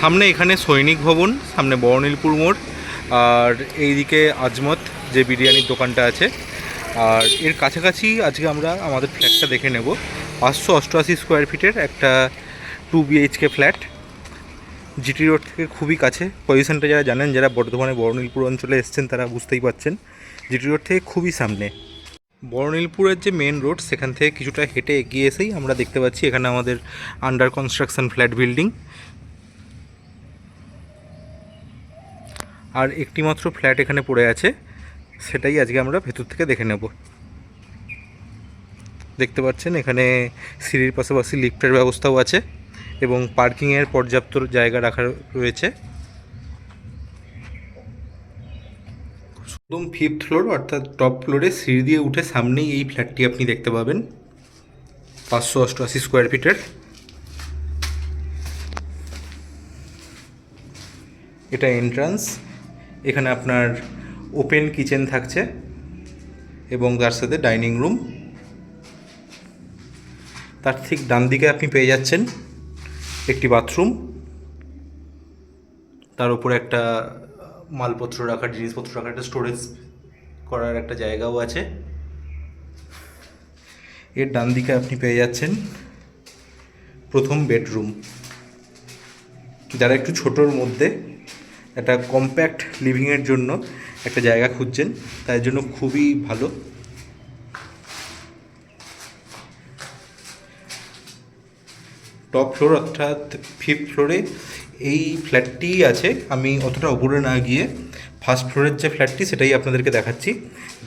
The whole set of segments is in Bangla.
সামনে এখানে সৈনিক ভবন, সামনে বড়নীলপুর মোড়, আর এইদিকে আজমত যে বিরিয়ানির দোকানটা আছে। আর এর কাছাকাছি আজকে আমরা আমাদের ফ্ল্যাটটা দেখে নেব। পাঁচশো অষ্টআশি স্কোয়ার ফিটের একটা two BHK flat GT road থেকে খুবই কাছে। পজিশনটা যারা জানেন, যারা বর্ধমানে বড়নীলপুর অঞ্চলে এসছেন, তারা বুঝতেই পারছেন। জিটি রোড থেকে খুবই সামনে। বড়নীলপুরের যে মেন রোড সেখান থেকে কিছুটা হেঁটে এগিয়ে এসেই আমরা দেখতে পাচ্ছি এখানে আমাদের আন্ডার কনস্ট্রাকশন ফ্ল্যাট বিল্ডিং আর একটি মাত্র ফ্ল্যাট এখানে পড়ে আছে, সেটাই আজকে আমরা ভেতর থেকে দেখে নেব। দেখতে পাচ্ছেন এখানে সিঁড়ির পাশাপাশি লিফটের ব্যবস্থাও আছে এবং পার্কিংয়ের পর্যাপ্ত জায়গা রাখা রয়েছে। একদম ফিফথ ফ্লোর অর্থাৎ টপ ফ্লোরে সিঁড়ি দিয়ে উঠে সামনেই এই ফ্ল্যাটটি আপনি দেখতে পাবেন। পাঁচশো অষ্টআশি স্কোয়ার ফিটের এটা এন্ট্রান্স এখানে আপনার ওপেন কিচেন থাকছে এবং তার সাথে ডাইনিং রুম। তার ঠিক ডান দিকে আপনি পেয়ে যাচ্ছেন একটি বাথরুম। তার উপরে একটা মালপত্র রাখার, জিনিসপত্র রাখার, একটা স্টোরেজ করার একটা জায়গাও আছে। এর ডান দিকে আপনি পেয়ে যাচ্ছেন প্রথম বেডরুম। যারা একটু ছোটোর মধ্যে একটা কম্প্যাক্ট লিভিংয়ের জন্য একটা জায়গা খুঁজছেন, তার জন্য খুবই ভালো। টপ ফ্লোর অর্থাৎ ফিফথ ফ্লোরে এই ফ্ল্যাটটিই আছে। আমি অতটা উপরে না গিয়ে ফার্স্ট ফ্লোরের যে ফ্ল্যাটটি সেটাই আপনাদেরকে দেখাচ্ছি।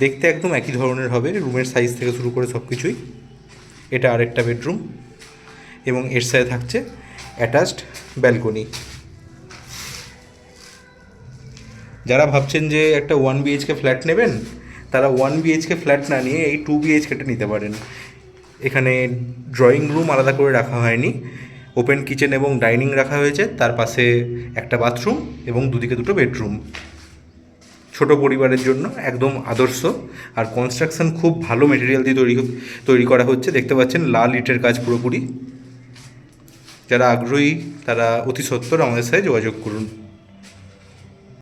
দেখতে একদম একই ধরনের হবে রুমের সাইজ থেকে শুরু করে সব কিছুই এটা আরেকটা বেডরুম এবং এর সাথে থাকছে অ্যাটাচড ব্যালকনি যারা ভাবছেন যে একটা ওয়ান বিএইচকে ফ্ল্যাট নেবেন, তারা ওয়ান বিএইচকে ফ্ল্যাট না নিয়ে এই টু বিএইচকেটা নিতে পারেন। এখানে ড্রয়িং রুম আলাদা করে রাখা হয়নি ওপেন কিচেন এবং ডাইনিং রাখা হয়েছে, তার পাশে একটা বাথরুম এবং দুদিকে দুটো বেডরুম ছোট পরিবারের জন্য একদম আদর্শ, আর কনস্ট্রাকশন খুব ভালো মেটেরিয়াল দিয়ে তৈরি তৈরি করা হচ্ছে। দেখতে পাচ্ছেন, লাল ইটের কাজ পুরোপুরি। যারা আগ্রহী, তারা অতি সত্বর আমাদের সাথে যোগাযোগ করুন।